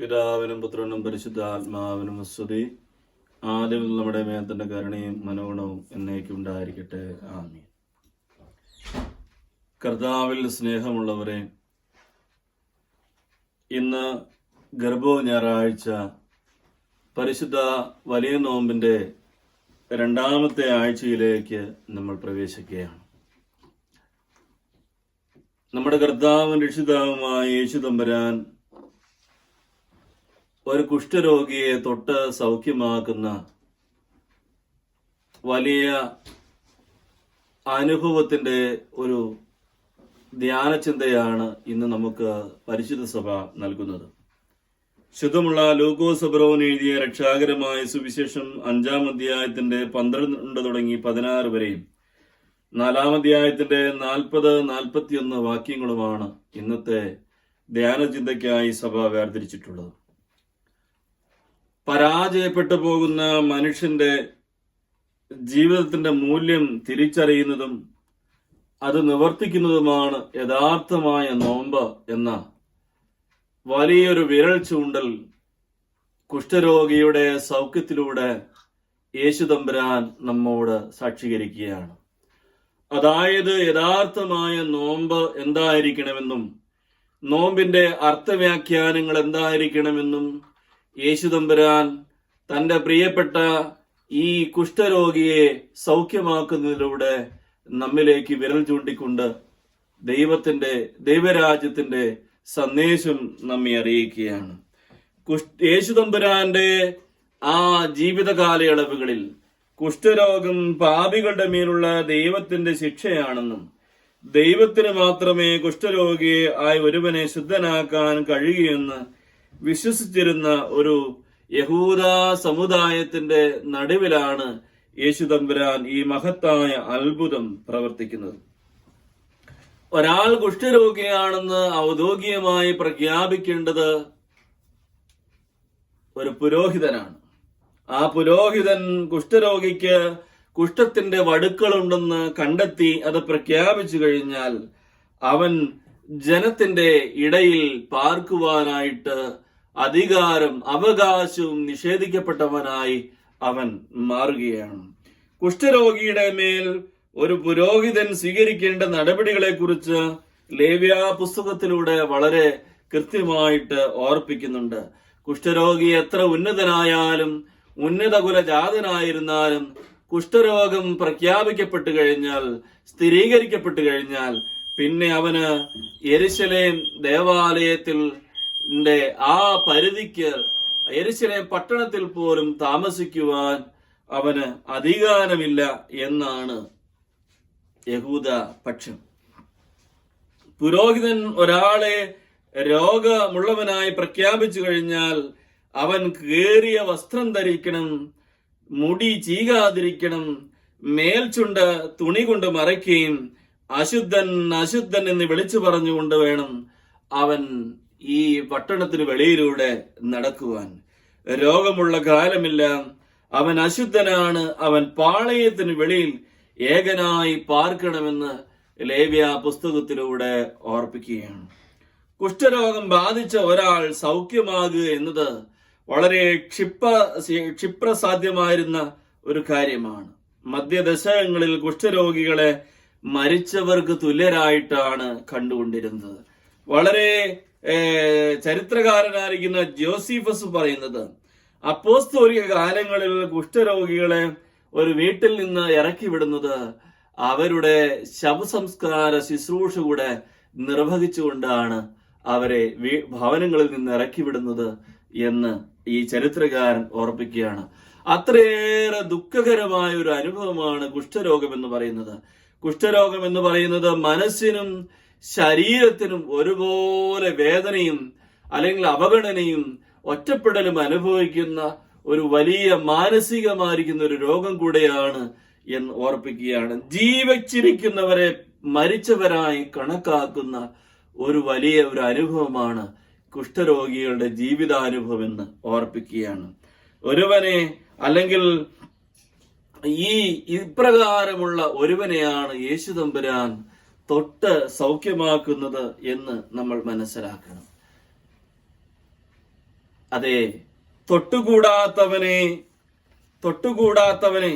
പിതാവിനും പുത്രനും പരിശുദ്ധ ആത്മാവിനും സ്തുതി ആദ്യം നമ്മുടെ മേത്തന്റെ കരുണയും മനോഗുണവും എന്നേക്കും ഉണ്ടായിരിക്കട്ടെ. ആമീൻ. കർത്താവിൽ സ്നേഹമുള്ളവരെ ഇന്ന് ഗർഭോ ഞായറാഴ്ച പരിശുദ്ധ വലിയ നോമ്പിന്റെ രണ്ടാമത്തെ ആഴ്ചയിലേക്ക് നമ്മൾ പ്രവേശിക്കുകയാണ്. നമ്മുടെ കർത്താവും രക്ഷിതാവുമായ യേശു തമ്പുരാൻ ഒരു കുഷ്ഠരോഗിയെ തൊട്ട് സൗഖ്യമാക്കുന്ന വലിയ അനുഭവത്തിന്റെ ഒരു ധ്യാനചിന്തയാണ് ഇന്ന് നമുക്ക് പരിശുദ്ധ സഭ നൽകുന്നത്. ശുദ്ധമുള്ള ലൂക്കോസബ്രോൻ എഴുതിയ രക്ഷാകരമായ സുവിശേഷം അഞ്ചാം അധ്യായത്തിന്റെ പന്ത്രണ്ട് തുടങ്ങി പതിനാറ് വരെയും നാലാം അധ്യായത്തിന്റെ നാൽപ്പത് നാൽപ്പത്തിയൊന്ന് വാക്യങ്ങളുമാണ് ഇന്നത്തെ ധ്യാനചിന്തയ്ക്കായി സഭ വേർതിരിച്ചിട്ടുള്ളത്. പരാജയപ്പെട്ടു പോകുന്ന മനുഷ്യന്റെ ജീവിതത്തിന്റെ മൂല്യം തിരിച്ചറിയുന്നതും അത് നിവർത്തിക്കുന്നതുമാണ് യഥാർത്ഥമായ നോമ്പ് എന്ന വലിയൊരു വിരൽ ചൂണ്ടൽ കുഷ്ഠരോഗിയുടെ സൗഖ്യത്തിലൂടെ യേശുതമ്പുരാൻ നമ്മോട് സാക്ഷീകരിക്കുകയാണ്. അതായത് യഥാർത്ഥമായ നോമ്പ് എന്തായിരിക്കണമെന്നും നോമ്പിന്റെ അർത്ഥവ്യാഖ്യാനങ്ങൾ എന്തായിരിക്കണമെന്നും യേശുതമ്പുരാൻ തന്റെ പ്രിയപ്പെട്ട ഈ കുഷ്ഠരോഗിയെ സൗഖ്യമാക്കുന്നതിലൂടെ നമ്മിലേക്ക് വിരൽ ചൂണ്ടിക്കൊണ്ട് ദൈവത്തിന്റെ ദൈവരാജ്യത്തിന്റെ സന്ദേശം നമ്മെ അറിയിക്കുകയാണ്. കുഷ് യേശുതമ്പുരാന്റെ ആ ജീവിത കാലയളവുകളിൽ കുഷ്ഠരോഗം പാപികളുടെ മേലുള്ള ദൈവത്തിന്റെ ശിക്ഷയാണെന്നും ദൈവത്തിന് മാത്രമേ കുഷ്ഠരോഗിയെ ആയി ഒരുവനെ ശുദ്ധനാക്കാൻ കഴിയുമെന്ന് വിശ്വസിച്ചിരുന്ന ഒരു യഹൂദ സമുദായത്തിന്റെ നടുവിലാണ് യേശു തമ്പുരാൻ ഈ മഹത്തായ അത്ഭുതം പ്രവർത്തിക്കുന്നത്. ഒരാൾ കുഷ്ഠരോഗിയാണെന്ന് ഔദ്യോഗികമായി പ്രഖ്യാപിക്കേണ്ടത് ഒരു പുരോഹിതനാണ്. ആ പുരോഹിതൻ കുഷ്ഠരോഗിക്ക് കുഷ്ഠത്തിന്റെ വടുക്കളുണ്ടെന്ന് കണ്ടെത്തി അത് പ്രഖ്യാപിച്ചു കഴിഞ്ഞാൽ അവൻ ജനത്തിന്റെ ഇടയിൽ പാർക്കുവാനായിട്ട് അധികാരം അവകാശവും നിഷേധിക്കപ്പെട്ടവനായി അവൻ മാറുകയാണ്. കുഷ്ഠരോഗിയുടെ മേൽ ഒരു പുരോഹിതൻ സ്വീകരിക്കേണ്ട നടപടികളെ കുറിച്ച് ലേവ്യ പുസ്തകത്തിലൂടെ വളരെ കൃത്യമായിട്ട് ഓർപ്പിക്കുന്നുണ്ട്. കുഷ്ഠരോഗി എത്ര ഉന്നതനായാലും ഉന്നത കുലജാതനായിരുന്നാലും കുഷ്ഠരോഗം പ്രഖ്യാപിക്കപ്പെട്ടു കഴിഞ്ഞാൽ സ്ഥിരീകരിക്കപ്പെട്ടു കഴിഞ്ഞാൽ പിന്നെ അവന് എരിശലേം ദേവാലയത്തിൽ ആ പരിധിക്ക് എരിശിലെ പട്ടണത്തിൽ പോലും താമസിക്കുവാൻ അവന് അധികാരമില്ല എന്നാണ് യഹൂദ പക്ഷം. പുരോഹിതൻ ഒരാളെ രോഗമുള്ളവനായി പ്രഖ്യാപിച്ചു കഴിഞ്ഞാൽ അവൻ കേറിയ വസ്ത്രം ധരിക്കണം മുടി ചീകാതിരിക്കണം മേൽചുണ്ട് തുണി കൊണ്ട് മറയ്ക്കുകയും അശുദ്ധൻ അശുദ്ധൻ എന്ന് വിളിച്ചു പറഞ്ഞുകൊണ്ട് വേണം അവൻ ഈ പട്ടണത്തിന് വെളിയിലൂടെ നടക്കുവാൻ. രോഗമുള്ള കാലമില്ല. അവൻ അശുദ്ധനാണ്. അവൻ പാളയത്തിന് വെളിയിൽ ഏകനായി പാർക്കണമെന്ന് ലേവ്യ പുസ്തകത്തിലൂടെ ഓർപ്പിക്കുകയാണ്. കുഷ്ഠരോഗം ബാധിച്ച ഒരാൾ സൗഖ്യമാകുക എന്നത് വളരെ ക്ഷിപ്ര ക്ഷിപ്രസാധ്യമായിരുന്ന ഒരു കാര്യമാണ്. മധ്യദശകങ്ങളിൽ കുഷ്ഠരോഗികളെ മരിച്ചവർക്ക് തുല്യരായിട്ടാണ് കണ്ടുകൊണ്ടിരുന്നത്. വളരെ ചരിത്രകാരനായിരിക്കുന്ന ജോസിഫസ് പറയുന്നത് അപ്പോസ്തോലിക കാലങ്ങളിൽ കുഷ്ഠരോഗികളെ ഒരു വീട്ടിൽ നിന്ന് ഇറക്കി വിടുന്നത് അവരുടെ ശവസംസ്കാര ശുശ്രൂഷ കൂടെ നിർവഹിച്ചുകൊണ്ടാണ് അവരെ ഭവനങ്ങളിൽ നിന്ന് ഇറക്കി വിടുന്നത് എന്ന് ഈ ചരിത്രകാരൻ ഓർപ്പിക്കുകയാണ്. അത്രയേറെ ദുഃഖകരമായ ഒരു അനുഭവമാണ് കുഷ്ഠരോഗം എന്ന് പറയുന്നത്. കുഷ്ഠരോഗം എന്ന് പറയുന്നത് മനസ്സിനും ശരീരത്തിനും ഒരുപോലെ വേദനയും അല്ലെങ്കിൽ അവഗണനയും ഒറ്റപ്പെടലും അനുഭവിക്കുന്ന ഒരു വലിയ മാനസികമായിരിക്കുന്ന ഒരു രോഗം കൂടെയാണ് എന്ന് ഓർപ്പിക്കുകയാണ്. ജീവിച്ചിരിക്കുന്നവരെ മരിച്ചവരായി കണക്കാക്കുന്ന ഒരു വലിയ ഒരു അനുഭവമാണ് കുഷ്ഠരോഗികളുടെ ജീവിതാനുഭവം എന്ന് ഓർപ്പിക്കുകയാണ്. ഒരുവനെ അല്ലെങ്കിൽ ഈ ഇപ്രകാരമുള്ള ഒരുവനെയാണ് യേശു തമ്പുരാൻ തൊട്ട് സൗഖ്യമാക്കുന്നത് എന്ന് നമ്മൾ മനസ്സിലാക്കണം. അതെ തൊട്ടുകൂടാത്തവനെ തൊട്ടുകൂടാത്തവനെ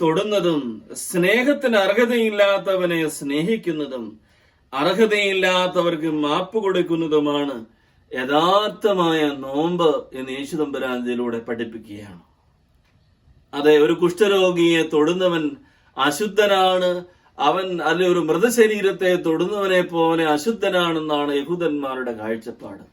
തൊടുന്നതും സ്നേഹത്തിന് അർഹതയില്ലാത്തവനെ സ്നേഹിക്കുന്നതും അർഹതയില്ലാത്തവർക്ക് മാപ്പ് കൊടുക്കുന്നതുമാണ് യഥാർത്ഥമായ നോമ്പ് എന്ന് യേശുദമ്പരാൻ ഇതിലൂടെ പഠിപ്പിക്കുകയാണ്. അതെ ഒരു കുഷ്ഠരോഗിയെ തൊടുന്നവൻ അശുദ്ധനാണ് അവൻ അല്ലെ ഒരു മൃതശരീരത്തെ തൊടുന്നവനെ പോലെ അശുദ്ധനാണെന്നാണ് യഹൂദന്മാരുടെ കാഴ്ചപ്പാട്.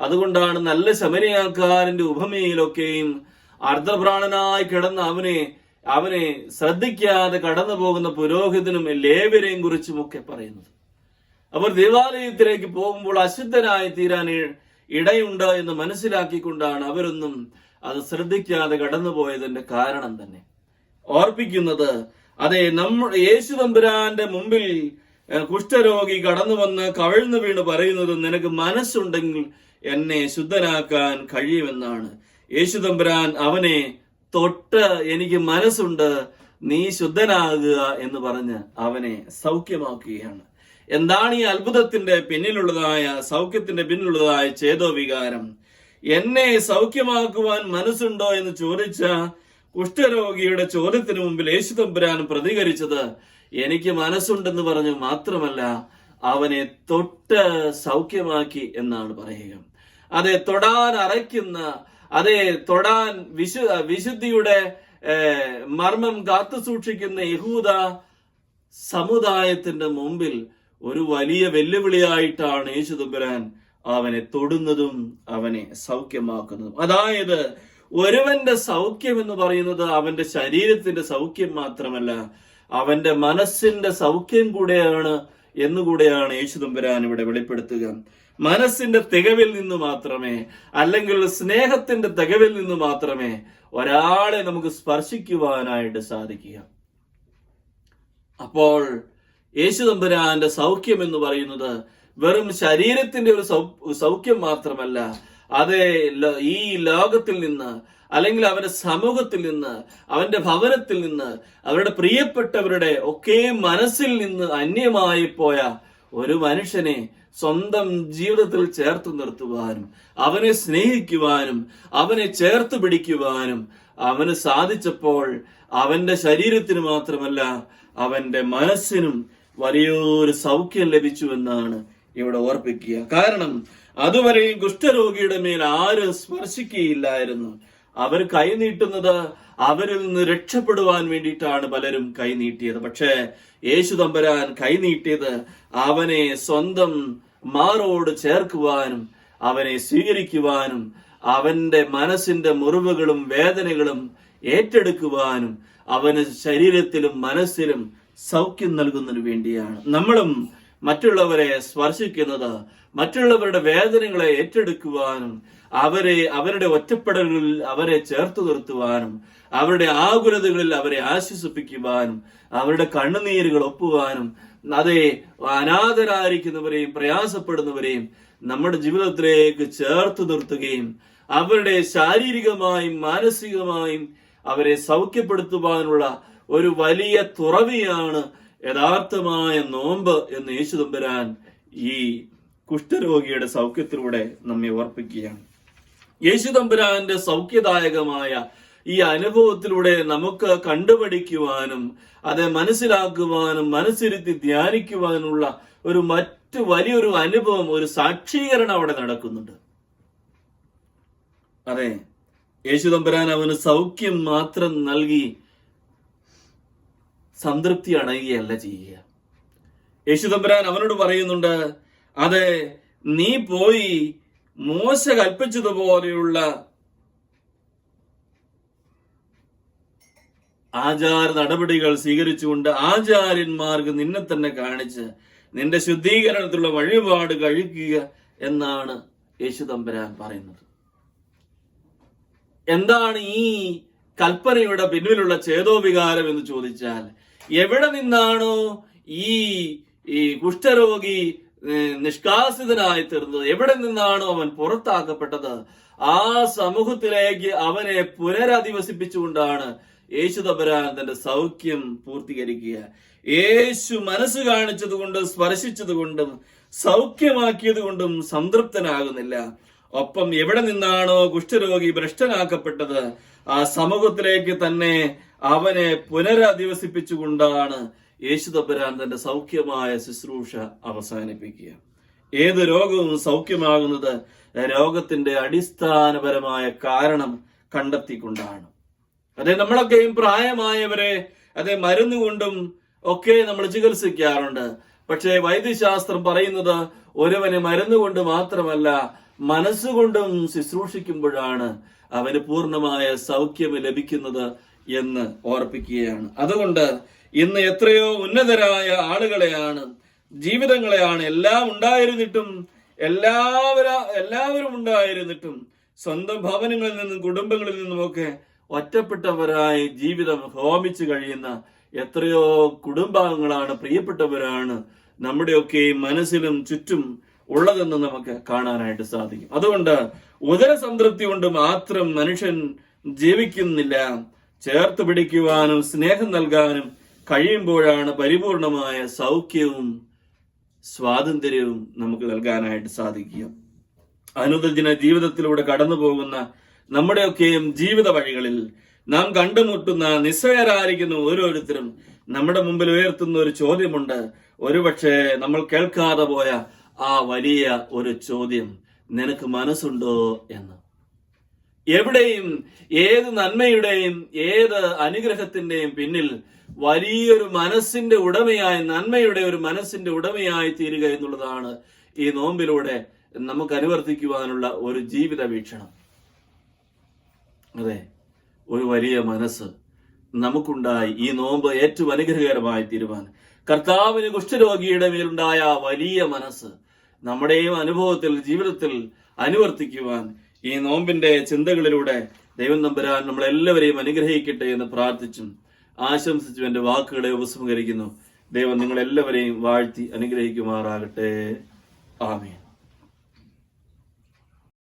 അതുകൊണ്ടാണ് നല്ല ശമനയാക്കാരന്റെ ഉപമയിലൊക്കെയും അർദ്ധപ്രാണനായി കിടന്ന അവനെ അവനെ ശ്രദ്ധിക്കാതെ കടന്നു പോകുന്ന പുരോഹിതനും ലേവരെയും കുറിച്ചുമൊക്കെ പറയുന്നത്. അവർ ദേവാലയത്തിലേക്ക് പോകുമ്പോൾ അശുദ്ധനായി തീരാൻ ഇടയുണ്ട് എന്ന് മനസ്സിലാക്കിക്കൊണ്ടാണ് അവരൊന്നും അത് ശ്രദ്ധിക്കാതെ കടന്നുപോയതിന്റെ കാരണം തന്നെ. ഓർപ്പിക്കുന്നത് അതെ നമ്മ യേശു തമ്പുരാന്റെ മുമ്പിൽ കുഷ്ഠരോഗി കടന്നു വന്ന് കവിഴ്ന്നു വീണ് പറയുന്നത് നിനക്ക് മനസ്സുണ്ടെങ്കിൽ എന്നെ ശുദ്ധനാക്കാൻ കഴിയുമെന്നാണ്. യേശു തമ്പുരാൻ അവനെ തൊട്ട് എനിക്ക് മനസ്സുണ്ട് നീ ശുദ്ധനാകുക എന്ന് പറഞ്ഞ് അവനെ സൗഖ്യമാക്കുകയാണ്. എന്താണ് ഈ അത്ഭുതത്തിന്റെ പിന്നിലുള്ളതായ സൗഖ്യത്തിന്റെ പിന്നിലുള്ളതായ ചേതോ വികാരം? എന്നെ സൗഖ്യമാക്കുവാൻ മനസ്സുണ്ടോ എന്ന് ചോദിച്ച കുഷ്ഠരോഗിയുടെ ചോദ്യത്തിന് മുമ്പിൽ യേശു തമ്പുരാൻ പ്രതികരിച്ചത് എനിക്ക് മനസ്സുണ്ടെന്ന് പറഞ്ഞു മാത്രമല്ല അവനെ തൊട്ട് സൗഖ്യമാക്കി എന്നാണ് പറയുക. അതെ തൊടാൻ അറയ്ക്കുന്ന അതെ തൊടാൻ വിശു വിശുദ്ധിയുടെ മർമ്മം കാത്തു സൂക്ഷിക്കുന്ന യഹൂദ സമുദായത്തിന്റെ മുമ്പിൽ ഒരു വലിയ വെല്ലുവിളിയായിട്ടാണ് യേശു തമ്പുരാൻ അവനെ തൊടുന്നതും അവനെ സൗഖ്യമാക്കുന്നതും. അതായത് ഒരുവന്റെ സൗഖ്യം എന്ന് പറയുന്നത് അവന്റെ ശരീരത്തിന്റെ സൗഖ്യം മാത്രമല്ല അവന്റെ മനസ്സിന്റെ സൗഖ്യം കൂടെയാണ് എന്നുകൂടെയാണ് യേശു തമ്പുരാൻ ഇവിടെ വെളിപ്പെടുത്തുക. മനസ്സിന്റെ തികവിൽ നിന്ന് മാത്രമേ അല്ലെങ്കിൽ സ്നേഹത്തിന്റെ തികവിൽ നിന്ന് മാത്രമേ ഒരാളെ നമുക്ക് സ്പർശിക്കുവാനായിട്ട് സാധിക്കുക. അപ്പോൾ യേശു തമ്പുരാന്റെ സൗഖ്യം എന്ന് പറയുന്നത് വെറും ശരീരത്തിന്റെ ഒരു സൗഖ്യം മാത്രമല്ല അത് ഈ ലോകത്തിൽ നിന്ന് അല്ലെങ്കിൽ അവന്റെ സമൂഹത്തിൽ നിന്ന് അവന്റെ ഭവനത്തിൽ നിന്ന് അവരുടെ പ്രിയപ്പെട്ടവരുടെ ഒക്കെ മനസ്സിൽ നിന്ന് അന്യമായി പോയ ഒരു മനുഷ്യനെ സ്വന്തം ജീവിതത്തിൽ ചേർത്ത് നിർത്തുവാനും അവനെ സ്നേഹിക്കുവാനും അവനെ ചേർത്ത് പിടിക്കുവാനും അവന് സാധിച്ചപ്പോൾ അവന്റെ ശരീരത്തിന് മാത്രമല്ല അവന്റെ മനസ്സിനും വലിയൊരു സൗഖ്യം ലഭിച്ചു എന്നാണ് ഇവിടെ ഓർപ്പിക്കുക. കാരണം അതുവരെയും കുഷ്ഠരോഗിയുടെ മേൽ ആരും സ്പർശിക്കുകയില്ലായിരുന്നു. അവർ കൈനീട്ടുന്നത് അവരിൽ നിന്ന് രക്ഷപ്പെടുവാൻ വേണ്ടിയിട്ടാണ് പലരും കൈനീട്ടിയത് പക്ഷേ യേശു തമ്പരാൻ കൈനീട്ടിയത് അവനെ സ്വന്തം മാറോട് ചേർക്കുവാനും അവനെ സ്വീകരിക്കുവാനും അവന്റെ മനസ്സിന്റെ മുറിവുകളും വേദനകളും ഏറ്റെടുക്കുവാനും അവന് ശരീരത്തിലും മനസ്സിലും സൗഖ്യം നൽകുന്നതിന് വേണ്ടിയാണ്. നമ്മളും മറ്റുള്ളവരെ സ്പർശിക്കുന്നത് മറ്റുള്ളവരുടെ വേദനകളെ ഏറ്റെടുക്കുവാനും അവരെ അവരുടെ ഒറ്റപ്പെടലുകളിൽ അവരെ ചേർത്ത് നിർത്തുവാനും അവരുടെ ആകുലതകളിൽ അവരെ ആശ്വസിപ്പിക്കുവാനും അവരുടെ കണ്ണുനീരുകൾ ഒപ്പുവാനും അതെ അനാഥരായിരിക്കുന്നവരെയും പ്രയാസപ്പെടുന്നവരെയും നമ്മുടെ ജീവിതത്തിലേക്ക് ചേർത്ത് നിർത്തുകയും അവരുടെ ശാരീരികമായും മാനസികമായും അവരെ സൗഖ്യപ്പെടുത്തുവാനുള്ള ഒരു വലിയ തുറവിയാണ് യഥാർത്ഥമായ നോമ്പ് എന്ന് യേശു തമ്പുരാൻ ഈ കുഷ്ഠരോഗിയുടെ സൗഖ്യത്തിലൂടെ നമ്മെ ഓർപ്പിക്കുകയാണ്. യേശു തമ്പുരാന്റെ സൗഖ്യദായകമായ ഈ അനുഭവത്തിലൂടെ നമുക്ക് കണ്ടുപഠിക്കുവാനും അത് മനസ്സിലാക്കുവാനും മനസ്സിരുത്തി ധ്യാനിക്കുവാനുള്ള ഒരു മറ്റു വലിയൊരു അനുഭവം ഒരു സാക്ഷീകരണം അവിടെ നടക്കുന്നുണ്ട്. അതെ യേശു തമ്പുരാൻ അവന് സൗഖ്യം മാത്രം നൽകി സംതൃപ്തി അടയുകയല്ല ചെയ്യുക. യേശു തമ്പുരാൻ അവനോട് പറയുന്നുണ്ട് അതെ നീ പോയി മോശ കൽപ്പിച്ചതുപോലെയുള്ള ആചാര നടപടികൾ സ്വീകരിച്ചുകൊണ്ട് ആചാര്യന്മാർക്ക് നിന്നെ തന്നെ കാണിച്ച് നിന്റെ ശുദ്ധീകരണത്തിലുള്ള വഴിപാട് കഴിക്കുക എന്നാണ് യേശു തമ്പുരാൻ പറയുന്നത്. എന്താണ് ഈ കൽപ്പനയുടെ പിന്നിലുള്ള ചേതോവികാരം എന്ന് ചോദിച്ചാൽ എവിടെ നിന്നാണോ ഈ ഈ കുഷ്ഠരോഗി നിഷ്കാസിതനായി തീർന്നത്? എവിടെ നിന്നാണോ അവൻ പുറത്താക്കപ്പെട്ടത്? ആ സമൂഹത്തിലേക്ക് അവനെ പുനരധിവസിപ്പിച്ചുകൊണ്ടാണ് യേശു തമ്പുരാൻ തന്റെ സൗഖ്യം പൂർത്തീകരിക്കുക. യേശു മനസ്സ് കാണിച്ചത് കൊണ്ടും സ്പർശിച്ചത് കൊണ്ടും സൗഖ്യമാക്കിയത് കൊണ്ടും സംതൃപ്തനാകുന്നില്ല. ഒപ്പം എവിടെ നിന്നാണോ കുഷ്ഠരോഗി ഭ്രഷ്ടനാക്കപ്പെട്ടത് ആ സമൂഹത്തിലേക്ക് തന്നെ അവനെ പുനരധിവസിപ്പിച്ചുകൊണ്ടാണ് യേശു തമ്പുരാൻ തന്റെ സൗഖ്യമായ ശുശ്രൂഷ അവസാനിപ്പിക്കുക. ഏത് രോഗവും സൗഖ്യമാകുന്നത് രോഗത്തിന്റെ അടിസ്ഥാനപരമായ കാരണം കണ്ടെത്തിക്കൊണ്ടാണ്. അതെ നമ്മളൊക്കെയും പ്രായമായവരെ അതെ മരുന്നുകൊണ്ടും ഒക്കെ നമ്മൾ ചികിത്സിക്കാറുണ്ട്. പക്ഷേ വൈദ്യശാസ്ത്രം പറയുന്നത് ഒരുവനെ മരുന്നുകൊണ്ട് മാത്രമല്ല മനസ്സുകൊണ്ടും ശുശ്രൂഷിക്കുമ്പോഴാണ് അവന് പൂർണമായ സൗഖ്യം ലഭിക്കുന്നത് എന്ന് ഓർപ്പിക്കുകയാണ്. അതുകൊണ്ട് ഇന്ന് എത്രയോ ഉന്നതരായ ആളുകളെയാണ് ജീവിതങ്ങളെയാണ് എല്ലാം ഉണ്ടായിരുന്നിട്ടും എല്ലാവരും എല്ലാവരും ഉണ്ടായിരുന്നിട്ടും സ്വന്തം ഭവനങ്ങളിൽ നിന്നും കുടുംബങ്ങളിൽ നിന്നുമൊക്കെ ഒറ്റപ്പെട്ടവരായി ജീവിതം ഹോമിച്ചു കഴിയുന്ന എത്രയോ കുടുംബാംഗങ്ങളാണ് പ്രിയപ്പെട്ടവരാണ്. നമ്മുടെയൊക്കെ മനസ്സിലും ചുറ്റും ഉള്ളതെന്ന് നമുക്ക് കാണാനായിട്ട് സാധിക്കും. അതുകൊണ്ട് ഉദരസംതൃപ്തി കൊണ്ട് മാത്രം മനുഷ്യൻ ജീവിക്കുന്നില്ല. ചേർത്ത് പിടിക്കുവാനും സ്നേഹം നൽകാനും കഴിയുമ്പോഴാണ് പരിപൂർണമായ സൗഖ്യവും സ്വാതന്ത്ര്യവും നമുക്ക് നൽകാനായിട്ട് സാധിക്കുക. അനുദിന ജീവിതത്തിലൂടെ കടന്നു പോകുന്ന നമ്മുടെയൊക്കെയും ജീവിത വഴികളിൽ നാം കണ്ടുമുട്ടുന്ന നിസ്സയരായിരിക്കുന്ന ഓരോരുത്തരും നമ്മുടെ മുമ്പിൽ ഉയർത്തുന്ന ഒരു ചോദ്യമുണ്ട്. ഒരുപക്ഷെ നമ്മൾ കേൾക്കാതെ പോയ ആ വലിയ ഒരു ചോദ്യം നിനക്ക് മനസ്സുണ്ടോ എന്ന്. എവിടെയും ഏത് നന്മയുടെയും ഏത് അനുഗ്രഹത്തിന്റെയും പിന്നിൽ വലിയൊരു മനസ്സിന്റെ ഉടമയായി നന്മയുടെ ഒരു മനസ്സിന്റെ ഉടമയായി തീരുക എന്നുള്ളതാണ് ഈ നോമ്പിലൂടെ നമുക്ക് അനുവർത്തിക്കുവാനുള്ള ഒരു ജീവിത വീക്ഷണം. അതെ ഒരു വലിയ മനസ്സ് നമുക്കുണ്ടായി ഈ നോമ്പ് ഏറ്റവും അനുഗ്രഹകരമായി തീരുവാൻ. കർത്താവിന് കുഷ്ഠരോഗിയുടെ മേലുണ്ടായ വലിയ മനസ്സ് നമ്മുടെയും അനുഭവത്തിൽ ജീവിതത്തിൽ അനുവർത്തിക്കുവാൻ ഈ നോമ്പിന്റെ ചിന്തകളിലൂടെ ദൈവം നമ്പരാൻ നമ്മളെല്ലാവരെയും അനുഗ്രഹിക്കട്ടെ എന്ന് പ്രാർത്ഥിച്ചും ആശംസിച്ചും എന്റെ വാക്കുകളെ ഉപസംഹരിക്കുന്നു. ദൈവം നിങ്ങളെല്ലാവരെയും വാഴ്ത്തി അനുഗ്രഹിക്കുമാറാകട്ടെ. ആമേൻ.